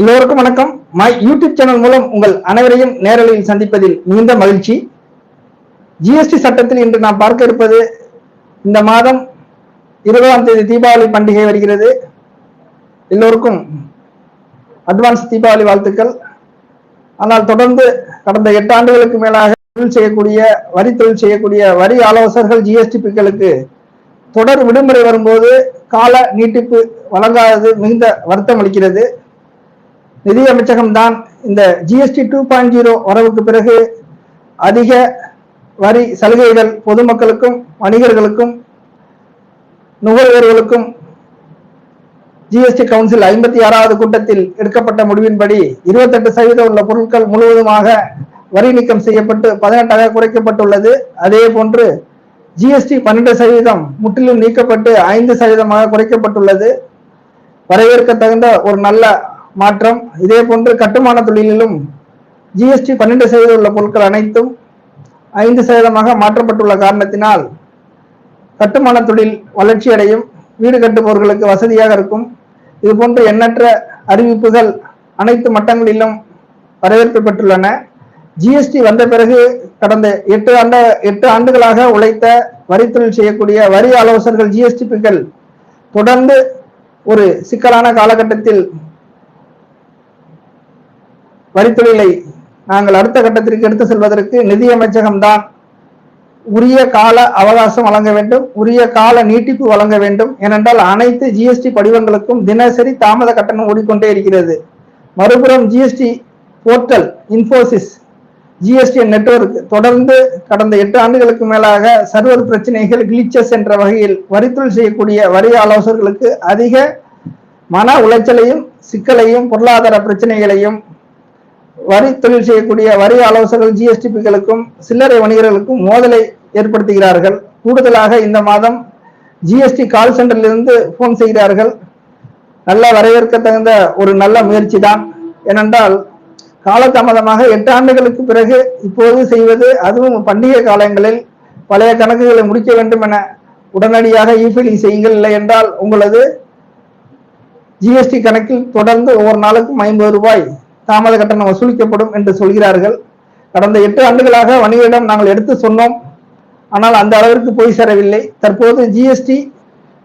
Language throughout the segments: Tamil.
எல்லோருக்கும் வணக்கம். மை யூடியூப் சேனல் மூலம் உங்கள் அனைவரையும் நேரலையில் சந்திப்பதில் மிகுந்த மகிழ்ச்சி. ஜிஎஸ்டி சட்டத்தில் இன்று நாம் பார்க்க இருப்பது இந்த மாதம் இருபதாம் தேதி தீபாவளி பண்டிகை வருகிறது. எல்லோருக்கும் அட்வான்ஸ் தீபாவளி வாழ்த்துக்கள். ஆனால் தொடர்ந்து கடந்த எட்டு ஆண்டுகளுக்கு மேலாக தொழில் செய்யக்கூடிய வரி தொழில் செய்யக்கூடிய வரி ஆலோசகர்கள் ஜிஎஸ்டி பிக்களுக்கு தொடர் விடுமுறை வரும்போது கால நீட்டிப்பு வழங்காதது மிகுந்த வருத்தம் அளிக்கிறது. நிதியமைச்சகம் தான் இந்த ஜிஎஸ்டி டூ பாயிண்ட் ஜீரோ வரவுக்கு பிறகு அதிக வரி சலுகைகள் பொதுமக்களுக்கும் வணிகர்களுக்கும் நுகர்வோர்களுக்கும் ஜிஎஸ்டி கவுன்சில் ஐம்பத்தி ஆறாவது கூட்டத்தில் எடுக்கப்பட்ட முடிவின்படி இருபத்தெட்டு சதவீதம் உள்ள பொருட்கள் முழுவதுமாக வரி நீக்கம் செய்யப்பட்டு பதினெட்டாக குறைக்கப்பட்டுள்ளது. அதே போன்று ஜிஎஸ்டி பன்னெண்டு சதவீதம் முற்றிலும் நீக்கப்பட்டு ஐந்து சதவீதமாக குறைக்கப்பட்டுள்ளது. வரவேற்க தகுந்த ஒரு நல்ல மாற்றம். இதே போன்று கட்டுமான தொழிலிலும் ஜிஎஸ்டி பன்னெண்டு சதவீதம் உள்ள பொருட்கள் அனைத்தும் ஐந்து சதவீதமாக மாற்றப்பட்டுள்ள காரணத்தினால் கட்டுமான தொழில் வளர்ச்சி அடையும் வீடு கட்டுபவர்களுக்கு வசதியாக இருக்கும். இது போன்ற எண்ணற்ற அறிவிப்புகள் அனைத்து மட்டங்களிலும் வரவேற்பு பெற்றுள்ளன. ஜிஎஸ்டி வந்த பிறகு கடந்த எட்டு ஆண்ட எட்டு ஆண்டுகளாக உழைத்த வரித்தொழில் செய்யக்கூடிய வரி ஆலோசகர்கள் ஜிஎஸ்டிபிக்கள் தொடர்ந்து ஒரு சிக்கலான காலகட்டத்தில் வரித்தொழிலை நாங்கள் அடுத்த கட்டத்திற்கு எடுத்து செல்வதற்கு நிதியமைச்சகம்தான் உரிய கால அவகாசம் வழங்க வேண்டும் உரிய கால நீட்டிப்பு வழங்க வேண்டும். ஏனென்றால் அனைத்து ஜிஎஸ்டி படிவங்களுக்கும் தினசரி தாமத கட்டணம் ஓடிக்கொண்டே இருக்கிறது. மறுபுறம் GST portal Infosys GST network தொடர்ந்து கடந்த எட்டு ஆண்டுகளுக்கு மேலாக சர்வர் பிரச்சனைகள் கிளிச்சஸ் என்ற வகையில் வரித்துள் செய்யக்கூடிய வரி ஆலோசகர்களுக்கு அதிக மன உளைச்சலையும் சிக்கலையும் பொருளாதார பிரச்சனைகளையும் வரி தொழில் செய்யக்கூடிய வரி ஆலோசகர்கள் ஜிஎஸ்டிபிகளுக்கும் சில்லறை வணிகர்களுக்கும் மோதலை ஏற்படுத்துகிறார்கள். கூடுதலாக இந்த மாதம் ஜிஎஸ்டி கால் சென்டரிலிருந்து போன் செய்கிறார்கள். நல்ல வரவேற்க தகுந்த ஒரு நல்ல முயற்சி தான் ஏனென்றால் காலதாமதமாக எட்டு ஆண்டுகளுக்கு பிறகு இப்போது செய்வது அதுவும் பண்டிகை காலங்களில் பழைய கணக்குகளை முடிக்க வேண்டும் என உடனடியாக இஃபிலிங் செய்யுங்கள். இல்லை என்றால் உங்களது ஜிஎஸ்டி கணக்கில் தொடர்ந்து ஒவ்வொரு நாளுக்கும் ஐம்பது ரூபாய் தாமத கட்டணம் வசூலிக்கப்படும் என்று சொல்கிறார்கள். கடந்த எட்டு ஆண்டுகளாக வணிகரிடம் நாங்கள் எடுத்து சொன்னோம். ஆனால் அந்த அளவிற்கு போய் சேரவில்லை. தற்போது ஜிஎஸ்டி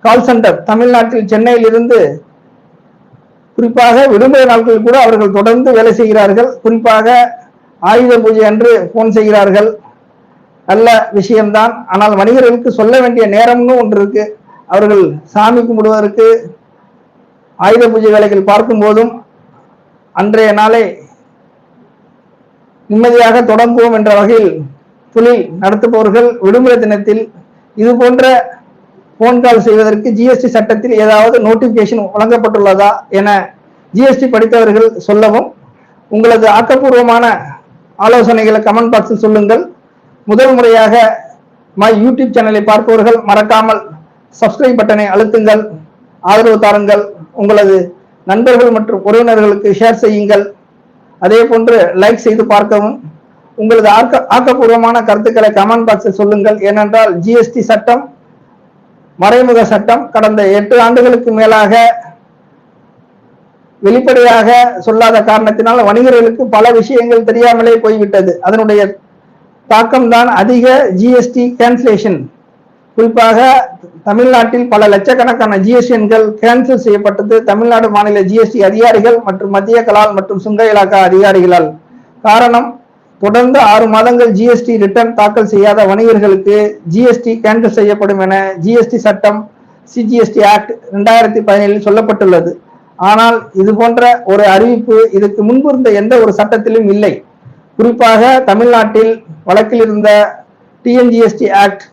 கால் சென்டர் தமிழ்நாட்டில் சென்னையில் இருந்து குறிப்பாக விடுமுறை நாட்களில் கூட அவர்கள் தொடர்ந்து வேலை செய்கிறார்கள். குறிப்பாக ஆயுத பூஜை அன்று போன் செய்கிறார்கள். நல்ல விஷயம்தான். ஆனால் வணிகர்களுக்கு சொல்ல வேண்டிய நேரம்னு ஒன்று இருக்கு. அவர்கள் சாமி கும்பிடுவதற்கு ஆயுத பூஜை வேலைகள் பார்க்கும் போதும் அன்றைய நாளை நிம்மதியாக தொடங்குவோம் என்ற வகையில் தொழில் நடத்துபவர்கள் விடுமுறை தினத்தில் இது போன்ற போன் கால் செய்வதற்கு ஜிஎஸ்டி சட்டத்தில் ஏதாவது நோட்டிபிகேஷன் வழங்கப்பட்டுள்ளதா என ஜிஎஸ்டி படித்தவர்கள் சொல்லவும் உங்களது ஆக்கப்பூர்வமான ஆலோசனைகளை கமெண்ட் பாக்ஸில் சொல்லுங்கள். முதல் முறையாக மை யூடியூப் சேனலை பார்ப்பவர்கள் மறக்காமல் சப்ஸ்கிரைப் பட்டனை அழுத்துங்கள். ஆதரவு தாருங்கள். உங்களது நண்பர்கள் மற்றும் உறவினர்களுக்கு ஷேர் செய்யுங்கள். அதே போன்று லைக் செய்து பார்க்கவும். உங்களது ஆக்க ஆக்கப்பூர்வமான கருத்துக்களை கமெண்ட் பாக்ஸில் சொல்லுங்கள். ஏனென்றால் ஜிஎஸ்டி சட்டம் மறைமுக சட்டம் கடந்த எட்டு ஆண்டுகளுக்கு மேலாக வெளிப்படையாக சொல்லாத காரணத்தினால் வணிகர்களுக்கு பல விஷயங்கள் தெரியாமலே போய்விட்டது. அதனுடைய தாக்கம்தான் அதிக ஜிஎஸ்டி கேன்சலேஷன் குறிப்பாக தமிழ்நாட்டில் பல லட்சக்கணக்கான ஜிஎஸ்டிஎன்கள் கேன்சல் செய்யப்பட்டது. தமிழ்நாடு மாநில ஜிஎஸ்டி அதிகாரிகள் மற்றும் மத்திய கலால் மற்றும் சுங்க இலாக்கா அதிகாரிகளால். காரணம் தொடர்ந்து ஆறு மாதங்கள் ஜிஎஸ்டி ரிட்டர்ன் தாக்கல் செய்யாத வணிகர்களுக்கு ஜிஎஸ்டி கேன்சல் செய்யப்படும் என ஜிஎஸ்டி சட்டம் சிஜிஎஸ்டி ஆக்ட் ரெண்டாயிரத்தி பதினேழில் சொல்லப்பட்டுள்ளது. ஆனால் இது போன்ற ஒரு அறிவிப்பு இதுக்கு முன்பு இருந்த எந்த ஒரு சட்டத்திலும் இல்லை. குறிப்பாக தமிழ்நாட்டில் வழக்கில் இருந்த டிஎன்ஜிஎஸ்டி ஆக்ட்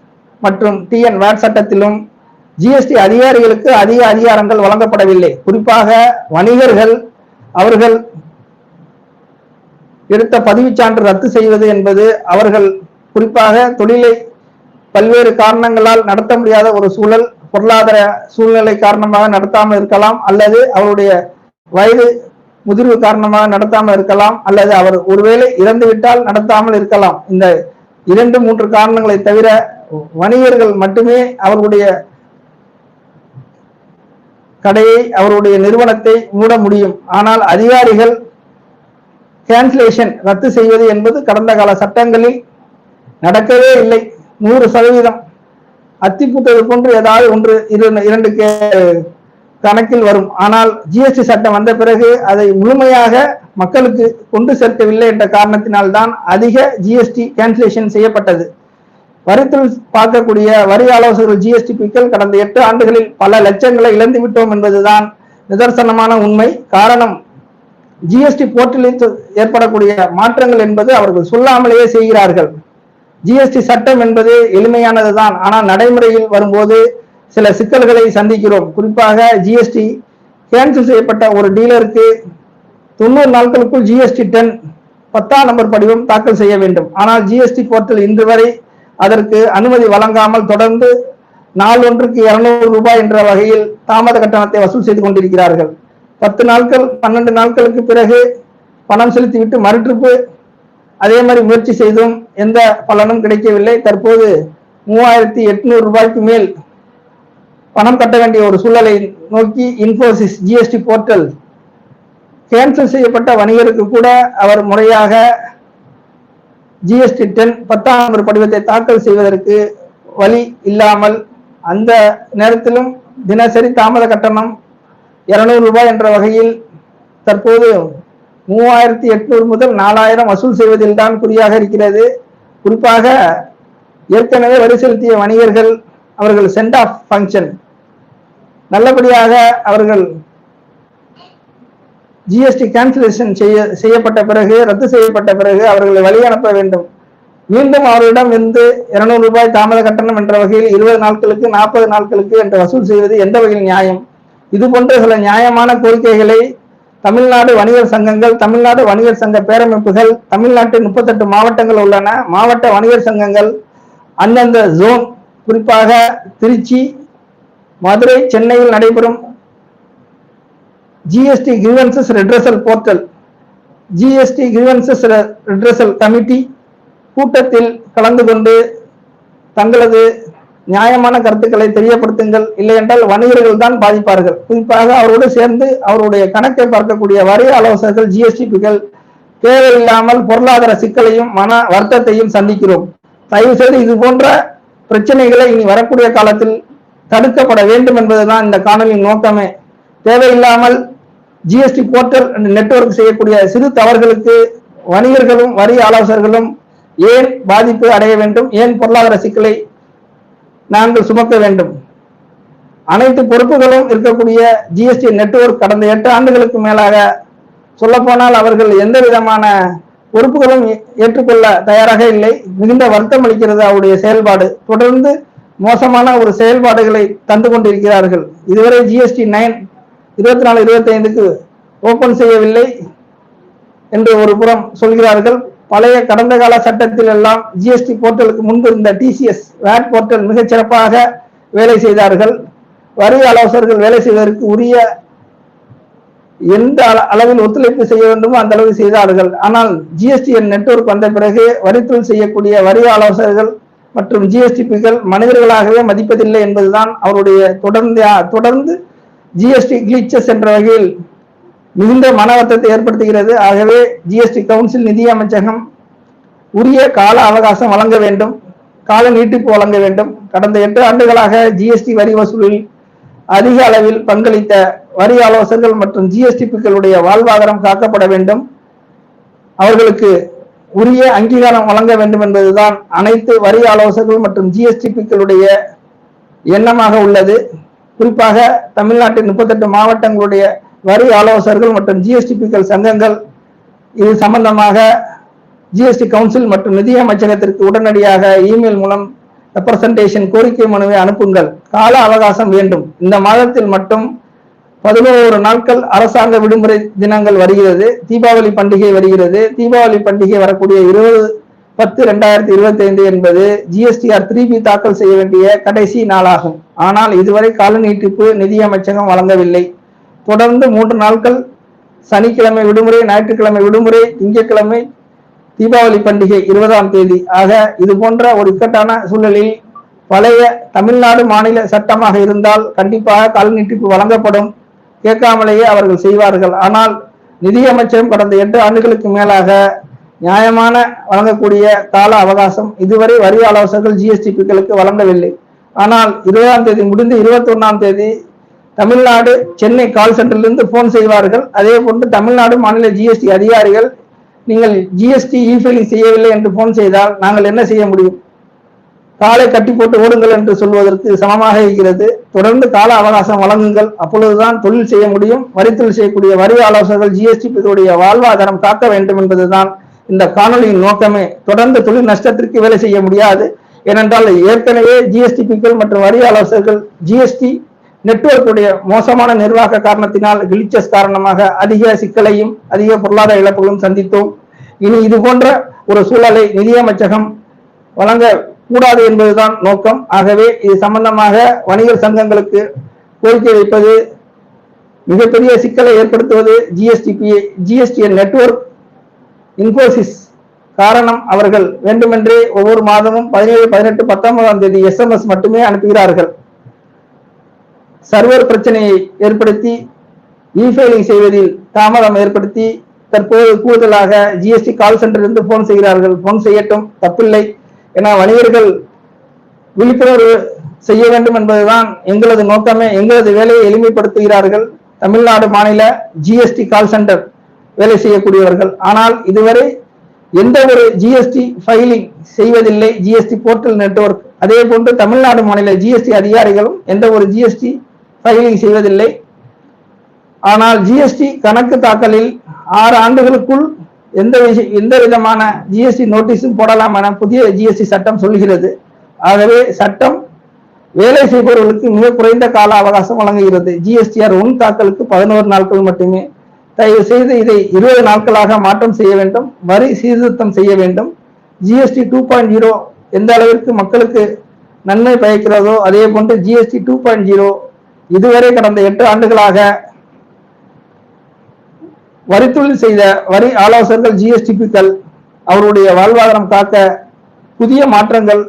மற்றும் டிஎன் வேட் சட்டத்திலும் ஜிஎஸ்டி அதிகாரிகளுக்கு அதிக அதிகாரங்கள் வழங்கப்படவில்லை. குறிப்பாக வணிகர்கள் அவர்கள் எடுத்த பதிவுச்சான்று ரத்து செய்வது என்பது அவர்கள் குறிப்பாக தொழிலை பல்வேறு காரணங்களால் நடத்த முடியாத ஒரு சூழல் பொருளாதார சூழ்நிலை காரணமாக நடத்தாமல் இருக்கலாம் அல்லது அவருடைய வயது முதிர்வு காரணமாக நடத்தாமல் இருக்கலாம் அல்லது அவர் ஒருவேளை இறந்துவிட்டால் நடத்தாமல் இருக்கலாம். இந்த இரண்டு மூன்று காரணங்களை தவிர வணிகர்கள் மட்டுமே அவர்களுடைய கடையை அவருடைய நிறுவனத்தை மூட முடியும். ஆனால் அதிகாரிகள் கேன்சலேஷன் ரத்து செய்வது என்பது கடந்த கால சட்டங்களில் நடக்கவே இல்லை. நூறு சதவீதம். அத்திப்பூட்டது போன்று ஏதாவது ஒன்று இரு- இரண்டு கே- கணக்கில் வரும். ஆனால் ஜிஎஸ்டி சட்டம் வந்த பிறகு அதை முழுமையாக மக்களுக்கு கொண்டு சேர்க்கவில்லை என்ற காரணத்தினால்தான் அதிக ஜிஎஸ்டி கேன்சலேஷன் செய்யப்பட்டது. வரித்துறை பார்க்கக்கூடிய வரி ஆலோசகர்கள் ஜிஎஸ்டி பிக்கள் கடந்த எட்டு ஆண்டுகளில் பல லட்சங்களை இழந்து விட்டோம் என்பதுதான் நிதர்சனமான உண்மை. காரணம் ஜிஎஸ்டி போர்ட்டலில் ஏற்படக்கூடிய மாற்றங்கள் என்பது அவர்கள் சொல்லாமலேயே செய்கிறார்கள். ஜிஎஸ்டி சட்டம் என்பது எளிமையானது தான் ஆனால் நடைமுறையில் வரும்போது சில சிக்கல்களை சந்திக்கிறோம். குறிப்பாக ஜிஎஸ்டி கேன்சல் செய்யப்பட்ட ஒரு டீலருக்கு தொண்ணூறு நாட்களுக்குள் ஜிஎஸ்டி டென் பத்தாம் நம்பர் படிவம் தாக்கல் செய்ய வேண்டும். ஆனால் ஜிஎஸ்டி போர்ட்டல் இன்று வரை அதற்கு அனுமதி வழங்காமல் தொடர்ந்து நாள் ஒன்றுக்கு இருநூறு ரூபாய் என்ற வகையில் தாமத கட்டணத்தை வசூல் செய்து கொண்டிருக்கிறார்கள். பத்து நாட்கள் பன்னெண்டு நாட்களுக்கு பிறகு பணம் செலுத்திவிட்டு மறுட்ரிப்பு அதே மாதிரி முயற்சி செய்தும் எந்த பலனும் கிடைக்கவில்லை. தற்போது மூவாயிரத்தி எட்நூறு ரூபாய்க்கு மேல் பணம் கட்ட வேண்டிய ஒரு சூழலை நோக்கி இன்ஃபோசிஸ் ஜிஎஸ்டி போர்ட்டல் கேன்சல் செய்யப்பட்ட வணிகருக்கு கூட அவர் முறையாக ஜிஎஸ்டி டென் பத்தாம் ஒரு படிவத்தை தாக்கல் செய்வதற்கு வழி இல்லாமல் அந்த நேரத்திலும் தினசரி தாமத கட்டணம் இருநூறு ரூபாய் என்ற வகையில் தற்போது மூவாயிரத்தி எட்நூறு முதல் நாலாயிரம் வசூல் செய்வதில் தான் குறியாக இருக்கிறது. குறிப்பாக ஏற்கனவே வரி செலுத்திய வணிகர்கள் அவர்கள் சென்ட் ஆஃப் ஃபங்க்ஷன் நல்லபடியாக அவர்கள் ஜிஎஸ்டி கேன்சலேஷன் செய்ய செய்யப்பட்ட பிறகு ரத்து செய்யப்பட்ட பிறகு அவர்களை வழி அனுப்ப வேண்டும். மீண்டும் அவர்களிடம் இருந்து இருநூறு ரூபாய் தாமத கட்டணம் என்ற வகையில் இருபது நாட்களுக்கு நாற்பது நாட்களுக்கு என்று வசூல் செய்வது எந்த வகையில் நியாயம்? இது போன்ற சில நியாயமான கோரிக்கைகளை தமிழ்நாடு வணிகர் சங்கங்கள் தமிழ்நாடு வணிகர் சங்க பேரமைப்புகள் தமிழ்நாட்டில் முப்பத்தெட்டு மாவட்டங்கள் உள்ளன. மாவட்ட வணிகர் சங்கங்கள் அந்தந்த ஜோன் குறிப்பாக திருச்சி மதுரை சென்னையில் நடைபெறும் GST grievances redressal portal GST grievances redressal committee கூட்டத்தில் கலந்து கொண்டு தங்களது நியாயமான கருத்துக்களை தெரியப்படுத்துங்கள். இல்லையென்றால் வணிகர்கள் தான் பாதிப்பார்கள். குறிப்பாக அவரோடு சேர்ந்து அவருடைய கணக்கை பார்க்கக்கூடிய வரி ஆலோசகர்கள் ஜிஎஸ்டிபிகள் தேவையில்லாமல் பொருளாதார சிக்கலையும் மன வருத்தத்தையும் சந்திக்கிறோம். தயவு செய்து இது போன்ற பிரச்சனைகளை இனி வரக்கூடிய காலத்தில் தடுக்கப்பட வேண்டும் என்பதுதான் இந்த காணொலியின் நோக்கமே. தேவையில்லாமல் ஜிஎஸ்டி போர்ட்டல் நெட்ஒர்க் செய்யக்கூடிய சிறு தவறுகளுக்கு வணிகர்களும் வரி ஆலோசகர்களும் ஏன் பாதிப்பு அடைய வேண்டும்? ஏன் பொருளாதார சிக்கலை நாங்கள் சுமக்க வேண்டும்? அனைத்து பொறுப்புகளும் இருக்கக்கூடிய ஜிஎஸ்டி நெட்வொர்க் கடந்த எட்டு ஆண்டுகளுக்கு மேலாக சொல்லப்போனால் அவர்கள் எந்த விதமான பொறுப்புகளும் ஏ- ஏற்றுக்கொள்ள தயாராக இல்லை. மிகுந்த வருத்தம் அளிக்கிறது அவருடைய செயல்பாடு. தொடர்ந்து மோசமான ஒரு செயல்பாடுகளை தந்து கொண்டிருக்கிறார்கள். இதுவரை ஜிஎஸ்டி நைன் இருபத்தி நாலு இருபத்தி ஐந்துக்கு ஓபன் செய்யவில்லை என்று ஒரு புறம் சொல்கிறார்கள். பழைய கடந்த கால சட்டத்தில் எல்லாம் ஜிஎஸ்டி போர்ட்டலுக்கு முன்பு இருந்த டிசிஎஸ் வேட் போர்ட்டல் மிகச் சிறப்பாக வேலை செய்தார்கள். வரி ஆலோசகர்கள் வேலை செய்வதற்கு உரிய எந்த அள- அளவில் ஒத்துழைப்பு செய்ய வேண்டுமோ அந்த அளவு செய்தார்கள். ஆனால் ஜிஎஸ்டிஎன் நெட்வொர்க் வந்த பிறகு வரித்துள் செய்யக்கூடிய வரி ஆலோசகர்கள் மற்றும் ஜிஎஸ்டிபிகள் மனிதர்களாகவே மதிப்பதில்லை என்பதுதான் அவருடைய தொடர்ந்து தொடர்ந்து ஜிஎஸ்டி கிளிச்சஸ் என்ற வகையில் மிகுந்த மனவர்த்தத்தை ஏற்படுத்துகிறது. ஆகவே ஜிஎஸ்டி கவுன்சில் நிதி அமைச்சகம் உரிய கால அவகாசம் வழங்க வேண்டும். கால நீட்டிப்பு வழங்க வேண்டும். கடந்த எட்டு ஆண்டுகளாக ஜிஎஸ்டி வரி வசூலில் அதிக அளவில் பங்களித்த வரி ஆலோசகர்கள் மற்றும் ஜிஎஸ்டி பிக்களுடைய வாழ்வாதாரம் காக்கப்பட வேண்டும். அவர்களுக்கு உரிய அங்கீகாரம் வழங்க வேண்டும் என்பதுதான் அனைத்து வரி ஆலோசகர்கள் மற்றும் ஜிஎஸ்டி பிக்களுடைய எண்ணமாக உள்ளது. குறிப்பாக தமிழ்நாட்டின் முப்பத்தெட்டு மாவட்டங்களுடைய வரி ஆலோசகர்கள் மற்றும் ஜிஎஸ்டிபிக்கள் சங்கங்கள் இது சம்பந்தமாக ஜிஎஸ்டி கவுன்சில் மற்றும் நிதியமைச்சகத்திற்கு உடனடியாக இமெயில் மூலம் ரெப்ரசன்டேஷன் கோரிக்கை மனுவை அனுப்புங்கள். கால அவகாசம் வேண்டும். இந்த மாதத்தில் மட்டும் பதினோரு நாட்கள் அரசாங்க விடுமுறை தினங்கள் வருகிறது. தீபாவளி பண்டிகை வருகிறது. தீபாவளி பண்டிகை வரக்கூடிய இருபது பத்து ரெண்டாயிரத்தி இருபத்தி ஐந்து என்பது ஜிஎஸ்டிஆர் த்ரீ பி தாக்கல் செய்ய வேண்டிய கடைசி நாளாகும். ஆனால் இதுவரை கால நீட்டிப்பு நிதியமைச்சகம் வழங்கவில்லை. தொடர்ந்து மூன்று நாட்கள் சனிக்கிழமை விடுமுறை ஞாயிற்றுக்கிழமை விடுமுறை திங்கட்கிழமை தீபாவளி பண்டிகை இருபதாம் தேதி. ஆக இது போன்ற ஒரு இக்கட்டான சூழலில் பழைய தமிழ்நாடு மாநில சட்டமாக இருந்தால் கண்டிப்பாக கால நீட்டிப்பு வழங்கப்படும். கேட்காமலேயே அவர்கள் செய்வார்கள். ஆனால் நிதியமைச்சரும் கடந்த எட்டு ஆண்டுகளுக்கு மேலாக நியாயமான வழங்கக்கூடிய கால அவகாசம் இதுவரை வரி ஆலோசகர்கள் ஜிஎஸ்டிபிக்களுக்கு வழங்கவில்லை. ஆனால் இருபதாம் தேதி முடிந்து இருபத்தி ஒன்றாம் தேதி தமிழ்நாடு சென்னை கால் சென்டரிலிருந்து போன் செய்வார்கள். அதே போன்று தமிழ்நாடு மாநில ஜிஎஸ்டி அதிகாரிகள் நீங்கள் ஜிஎஸ்டி இ ஃபைலிங் செய்யவில்லை என்று போன் செய்தால் நாங்கள் என்ன செய்ய முடியும்? காலை கட்டி போட்டு ஓடுங்கள் என்று சொல்வதற்கு சமமாக இருக்கிறது. தொடர்ந்து கால அவகாசம் வழங்குங்கள். அப்பொழுதுதான் தொழில் செய்ய முடியும். வரித்தொழில் செய்யக்கூடிய வரி ஆலோசகர்கள் ஜிஎஸ்டி பிரிவுடைய வாழ்வாதாரம் காக்க வேண்டும் என்பதுதான் இந்த காணொலியின் நோக்கமே. தொடர்ந்து தொழில் நஷ்டத்திற்கு வேலை செய்ய முடியாது. ஏனென்றால் ஏற்கனவே ஜிஎஸ்டி பிக்கள் மற்றும் வரி ஆலோசகர்கள் ஜிஎஸ்டி நெட்வொர்க்குடைய மோசமான நிர்வாக காரணத்தினால் கிளிச்சஸ் காரணமாக அதிக சிக்கலையும் அதிக பொருளாதார இழப்புகளும் சந்தித்தோம். இனி இது போன்ற ஒரு சூழலை நிதியமைச்சகம் வழங்க கூடாது என்பதுதான் நோக்கம். ஆகவே இது சம்பந்தமாக வணிகர் சங்கங்களுக்கு கோரிக்கை வைப்பது மிகப்பெரிய சிக்கலை ஏற்படுத்துவது ஜிஎஸ்டி ஜிஎஸ்டி நெட்வொர்க் இன்போசிஸ் காரணம் அவர்கள் வேண்டுமென்றே ஒவ்வொரு மாதமும் பதினேழு பதினெட்டு பத்தொன்பதாம் தேதி எஸ்எம்எஸ் மட்டுமே அனுப்புகிறார்கள். சர்வர் பிரச்சனையை ஏற்படுத்தி இஃபைலிங் செய்வதில் தாமதம் ஏற்படுத்தி தற்போது கூடுதலாக ஜிஎஸ்டி கால் சென்டர் இருந்து போன் செய்கிறார்கள். போன் செய்யட்டும் தப்பில்லை. என வணிகர்கள் விழிப்புணர்வு செய்ய வேண்டும் என்பதுதான் எங்களது நோக்கமே. எங்களது வேலையை எளிமைப்படுத்துகிறார்கள். தமிழ்நாடு மாநில ஜிஎஸ்டி கால் சென்டர் வேலை செய்யக்கூடியவர்கள். ஆனால் இதுவரை எந்த ஒரு ஜிஎஸ்டி ஃபைலிங் செய்வதில்லை ஜிஎஸ்டி போர்ட்டல் நெட்வொர்க் அதே போன்று தமிழ்நாடு மாநில ஜிஎஸ்டி அதிகாரிகளும் எந்த ஒரு ஜிஎஸ்டி ஃபைலிங் செய்வதில்லை. ஆனால் ஜிஎஸ்டி கணக்கு தாக்கலில் ஆறு ஆண்டுகளுக்குள் எந்த விஷய எந்த விதமான ஜிஎஸ்டி நோட்டீஸும் போடலாம் என புதிய ஜிஎஸ்டி சட்டம் சொல்கிறது ஆகவே சட்டம் வேலை செய்பவர்களுக்கு மிக குறைந்த கால அவகாசம் வழங்குகிறது. ஜிஎஸ்டிஆர் உன் தாக்கலுக்கு பதினோரு நாட்கள் மட்டுமே தயவு செய்து இதை இருபது நாட்களாக மாற்றம் செய்ய வேண்டும். வரி சீர்திருத்தம் செய்ய வேண்டும். ஜிஎஸ்டி டூ பாயிண்ட் ஜீரோ எந்த அளவிற்கு மக்களுக்கு நன்மை பயக்கிறதோ அதே போன்று ஜிஎஸ்டி டூ பாயிண்ட் ஜீரோ இதுவரை கடந்த எட்டு ஆண்டுகளாக வரித்தொழில் செய்த வரி ஆலோசகர்கள் ஜிஎஸ்டிபிக்கள் அவருடைய வாழ்வாதாரம் காக்க புதிய மாற்றங்கள்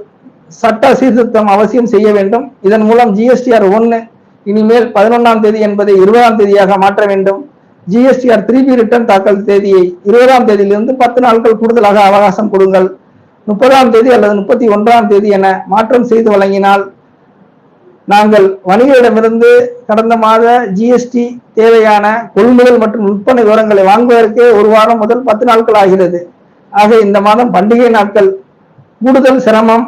சட்ட சீர்திருத்தம் அவசியம் செய்ய வேண்டும். இதன் மூலம் ஜிஎஸ்டிஆர் ஒன்று இனிமேல் பதினொன்றாம் தேதி என்பதை இருபதாம் தேதியாக மாற்ற வேண்டும். ஜிஎஸ்டிஆர் த்ரீ பி ரிட்டர்ன் தாக்கல் தேதியை இருபதாம் தேதியிலிருந்து பத்து நாட்கள் கூடுதலாக அவகாசம் கொடுங்கள். முப்பதாம் தேதி அல்லது முப்பத்தி ஒன்றாம் தேதி என மாற்றம் செய்து வழங்கினால் நாங்கள் வணிகரிடமிருந்து கடந்த மாத ஜிஎஸ்டி தேவையான கொள்முதல் மற்றும் விற்பனை விவரங்களை வாங்குவதற்கே ஒரு வாரம் முதல் பத்து நாட்கள் ஆகிறது. ஆக இந்த மாதம் பண்டிகை நாட்கள். கூடுதல் சிரமம்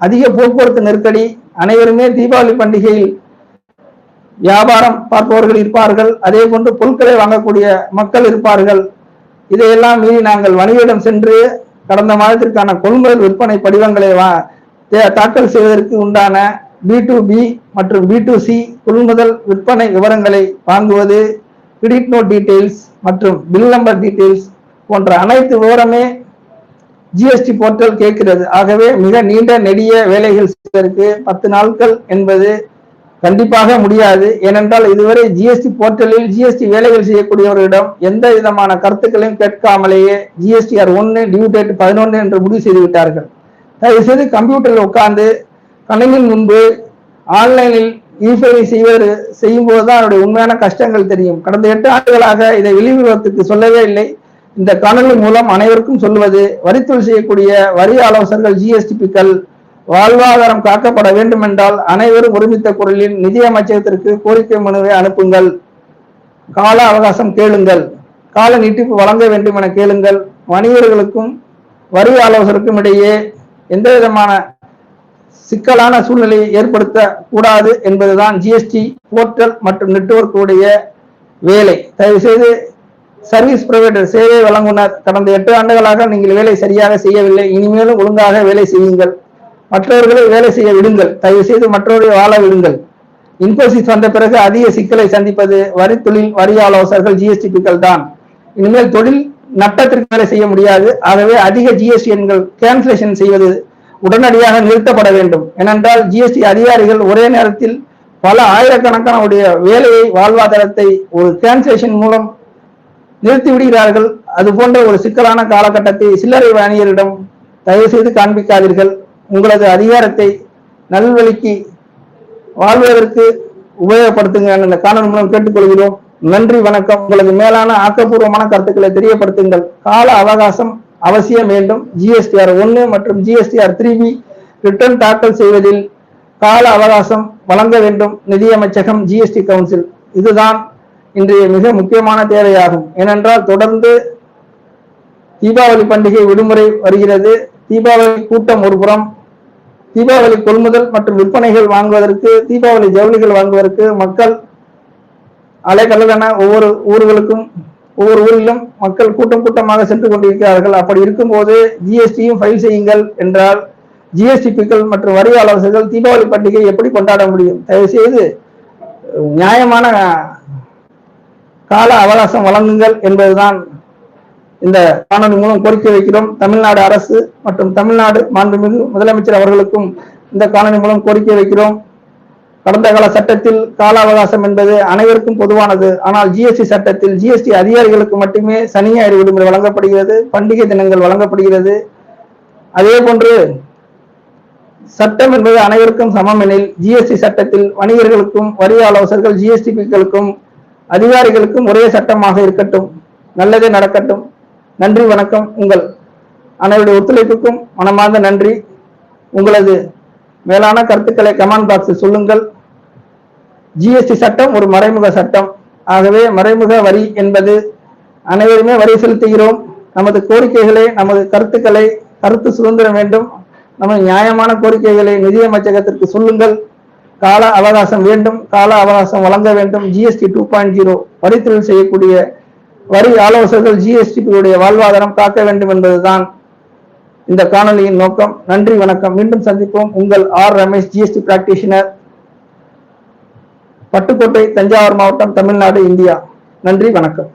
அதிக போக்குவரத்து நெருக்கடி அனைவருமே தீபாவளி பண்டிகையில் வியாபாரம் பார்ப்பவர்கள் இருப்பார்கள். அதே போன்று பொருட்களை வாங்கக்கூடிய மக்கள் இருப்பார்கள். இதையெல்லாம் மீறி நாங்கள் வணிகரிடம் சென்று கடந்த மாதத்திற்கான கொள்முதல் விற்பனை படிவங்களை வா தாக்கல் செய்வதற்கு உண்டான பி டு பி மற்றும் பி டு சி கொள்முதல் விற்பனை விவரங்களை வாங்குவது கிரெடிட் நோட் டீடைல்ஸ் மற்றும் பில் நம்பர் டீடைல்ஸ் போன்ற அனைத்து விவரமே ஜிஎஸ்டி போர்ட்டல் கேட்கிறது. ஆகவே மிக நீண்ட நெடிய வேலைகள் செய்வதற்கு பத்து நாட்கள் என்பது கண்டிப்பாக முடியாது. ஏனென்றால் இதுவரை ஜிஎஸ்டி போர்ட்டலில் ஜிஎஸ்டி வேலைகள் செய்யக்கூடியவர்களிடம் எந்த விதமான கருத்துக்களையும் கேட்காமலேயே ஜிஎஸ்டிஆர் ஒன்று டியூ டேட் பதினொன்று என்று முடிவு செய்து விட்டார்கள். தயவு செய்து கம்ப்யூட்டரில் உட்கார்ந்து கணினின் முன்பு ஆன்லைனில் இஃபைலை செய்வது செய்யும் போது தான் அவருடைய உண்மையான கஷ்டங்கள் தெரியும். கடந்த எட்டு ஆண்டுகளாக இதை வெளியுறவத்துக்கு சொல்லவே இல்லை. இந்த காணொலி மூலம் அனைவருக்கும் சொல்லுவது வரித்துள் செய்யக்கூடிய வரி ஆலோசகர்கள் ஜிஎஸ்டிபிக்கள் வாழ்வாதாரம் காக்கப்பட வேண்டும் என்றால் அனைவரும் ஒருமித்த குரலில் நிதியமைச்சகத்திற்கு கோரிக்கை மனுவை அனுப்புங்கள். கால அவகாசம் கேளுங்கள். கால நீட்டிப்பு வழங்க வேண்டும் என கேளுங்கள். வணிகர்களுக்கும் வரி ஆலோசகருக்கும் இடையே எந்த விதமான சிக்கலான சூழ்நிலையை ஏற்படுத்த கூடாது என்பதுதான் ஜிஎஸ்டி போர்ட்டல் மற்றும் நெட்வொர்க்குடைய வேலை. தயவு செய்து சர்வீஸ் ப்ரொவைடர் சேவை வழங்குனர் கடந்த எட்டு ஆண்டுகளாக நீங்கள் வேலை சரியாக செய்யவில்லை. இனிமேலும் ஒழுங்காக வேலை செய்யுங்கள். மற்றவர்களை வேலை செய்ய விடுங்கள். தயவு செய்து மற்றவர்களை வாழ விடுங்கள். இன்போசிஸ் வந்த பிறகு அதிக சிக்கலை சந்திப்பது வரி தொழில் வரி ஆலோசகர்கள் ஜிஎஸ்டிபிக்கள் தான். இனிமேல் தொழில் நட்டத்திற்கு வேலை செய்ய முடியாது. ஆகவே அதிக ஜிஎஸ்டி எண்கள் கேன்சலேஷன் செய்வது உடனடியாக நிறுத்தப்பட வேண்டும். ஏனென்றால் ஜிஎஸ்டி அதிகாரிகள் ஒரே நேரத்தில் பல ஆயிரக்கணக்கான வேலையை வாழ்வாதாரத்தை ஒரு கேன்சலேஷன் மூலம் நிறுத்தி விடுகிறார்கள். அது போன்ற ஒரு சிக்கலான காலகட்டத்தை சில்லறை வணிகரிடம் தயவு செய்து காண்பிக்காதீர்கள். உங்களது அதிகாரத்தை நல்வழிக்கு வாழ்வதற்கு உபயோகப்படுத்துங்க என்ற காணொலி மூலம் கேட்டுக்கொள்கிறோம். நன்றி வணக்கம். உங்களுக்கு மேலான ஆக்கப்பூர்வமான கருத்துக்களை தெரியப்படுத்துங்கள். கால அவகாசம் அவசியம் வேண்டும். ஜிஎஸ்டிஆர் ஒன்று மற்றும் ஜிஎஸ்டிஆர் த்ரீ பி ரிட்டர்ன் தாக்கல் செய்வதில் கால அவகாசம் வழங்க வேண்டும். நிதியமைச்சகம் ஜிஎஸ்டி கவுன்சில். இதுதான் இன்றைய மிக முக்கியமான தேவையாகும். ஏனென்றால் தொடர்ந்து தீபாவளி பண்டிகை விடுமுறை வருகிறது. தீபாவளி கூட்டம் ஒரு புறம் தீபாவளி கொள்முதல் மற்றும் விற்பனைகள் வாங்குவதற்கு தீபாவளி ஜவுளிகள் வாங்குவதற்கு மக்கள் அலைக்கல்லென ஒவ்வொரு ஊர்களுக்கும் ஒவ்வொரு ஊரிலும் மக்கள் கூட்டம் கூட்டமாக சென்று கொண்டிருக்கிறார்கள். அப்படி இருக்கும்போது ஜிஎஸ்டியும் ஃபைல் செய்யுங்கள் என்றால் ஜிஎஸ்டி பிக்கள் மற்றும் வரி ஆலோசகர்கள் தீபாவளி பண்டிகை எப்படி கொண்டாட முடியும்? தயவுசெய்து நியாயமான கால அவகாசம் வழங்குங்கள் என்பதுதான் இந்த காணொலி மூலம் கோரிக்கை வைக்கிறோம். தமிழ்நாடு அரசு மற்றும் தமிழ்நாடு மாண்புமிகு முதலமைச்சர் அவர்களுக்கும் இந்த காணொலி மூலம் கோரிக்கை வைக்கிறோம். கடந்த கால சட்டத்தில் கால அவகாசம் என்பது அனைவருக்கும் பொதுவானது. ஆனால் ஜிஎஸ்டி சட்டத்தில் ஜிஎஸ்டி அதிகாரிகளுக்கு மட்டுமே சனி ஞாயிறு விடுமுறை வழங்கப்படுகிறது. பண்டிகை தினங்கள் வழங்கப்படுகிறது. அதே போன்று சட்டம் என்பது அனைவருக்கும் சமம் எனில் ஜிஎஸ்டி சட்டத்தில் வணிகர்களுக்கும் வரி ஆலோசகர்கள் ஜிஎஸ்டிபிக்களுக்கும் அதிகாரிகளுக்கும் ஒரே சட்டமாக இருக்கட்டும். நல்லதே நடக்கட்டும். நன்றி வணக்கம். உங்கள் அனைவருடைய ஒத்துழைப்புக்கும் மனமார்ந்த நன்றி. உங்களது மேலான கருத்துக்களை கமெண்ட் பாக்ஸில் சொல்லுங்கள். ஜிஎஸ்டி சட்டம் ஒரு மறைமுக சட்டம். ஆகவே மறைமுக வரி என்பது அனைவருமே வரி செலுத்துகிறோம். நமது கோரிக்கைகளை நமது கருத்துக்களை கருத்து சுதந்திரம் வேண்டும். நமது நியாயமான கோரிக்கைகளை நிதியமைச்சகத்திற்கு சொல்லுங்கள். கால அவகாசம் வேண்டும். கால அவகாசம் வழங்க வேண்டும். ஜிஎஸ்டி டூ பாயிண்ட் ஜீரோ வரித்தொழில் செய்யக்கூடிய வரி ஆலோசகர்கள் ஜிஎஸ்டி வாழ்வாதாரம் காக்க வேண்டும் என்பதுதான் இந்த காணொலியின் நோக்கம். நன்றி வணக்கம். மீண்டும் சந்திப்போம். உங்கள் R Ramesh GST practitioner Pattukkottai Thanjavur மாவட்டம் தமிழ்நாடு இந்தியா. நன்றி வணக்கம்.